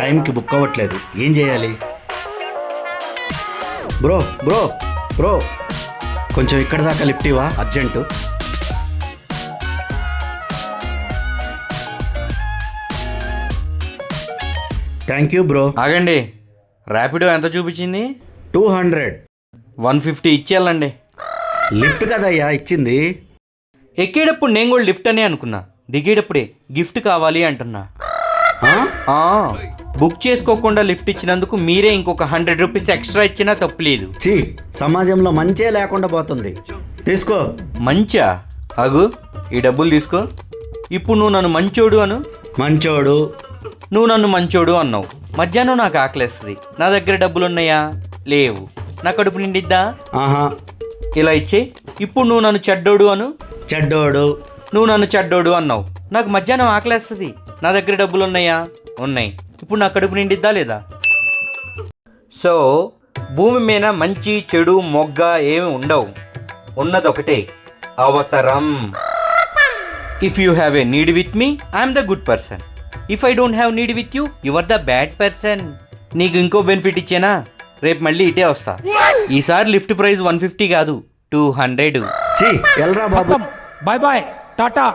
టైంకి బుక్ అవ్వట్లేదు. ఏం చేయాలి? Bro bro bro. కొంచెం ఇక్కడ దాకా లిఫ్ట్ ఇవ్వా? అర్జెంటు. Thank you bro. ఆగండి. ర్యాపిడో ఎంత చూపించింది? Two hundred. వన్ ఫిఫ్టీ ఇచ్చేయాలండి. లిఫ్ట్ కదయ్యా ఇచ్చింది. ఎక్కేటప్పుడు నేను కూడా లిఫ్ట్ అనే అనుకున్నా. దిగేటప్పుడే గిఫ్ట్ కావాలి అంటున్నా. బుక్ చేసుకోకుండా లిఫ్ట్ ఇచ్చినందుకు మీరే ఇంకొక హండ్రెడ్ రూపీస్ ఎక్స్ట్రా ఇచ్చినా తప్పులేదు. సమాజంలో మంచే లేకుండా పోతుంది. తీసుకో. మంచా? అగు ఈ డబ్బులు తీసుకో. ఇప్పుడు నువ్వు నన్ను మంచోడు అను. మంచోడు. నువ్వు నన్ను మంచోడు అన్నావు. మధ్యాహ్నం నాకు ఆకలేస్తుంది. నా దగ్గర డబ్బులు ఉన్నాయా లేవు. నా కడుపు నిండిద్దా? ఆహా. ఇలా ఇచ్చే. ఇప్పుడు నువ్వు నన్ను చెడ్డోడు అను. చెడ్డోడు. నువ్వు నన్ను చెడ్డోడు అన్నావు. నాకు మధ్యాహ్నం ఆకలేస్తుంది. నా దగ్గర డబ్బులు ఉన్నాయా ఉన్నాయి. ఇప్పుడు నా కడుపు నిండిద్దా లేదా? సో భూమి మీద మంచి చెడు మొగ్గ ఏమి ఉండవు. ఉన్నదొకటే. అవసరం. If you have a need with me I'm the good person if I don't have need with you you are the bad person నీకు ఇంకో బెనిఫిట్ ఇచ్చేనా? రేపు మళ్ళీ ఇటే వస్తా. ఈసారి లిఫ్ట్ ప్రైస్ వన్ ఫిఫ్టీ కాదు టూ హండ్రెడ్. చీ ఎల్రా బాబు. Bye bye tata.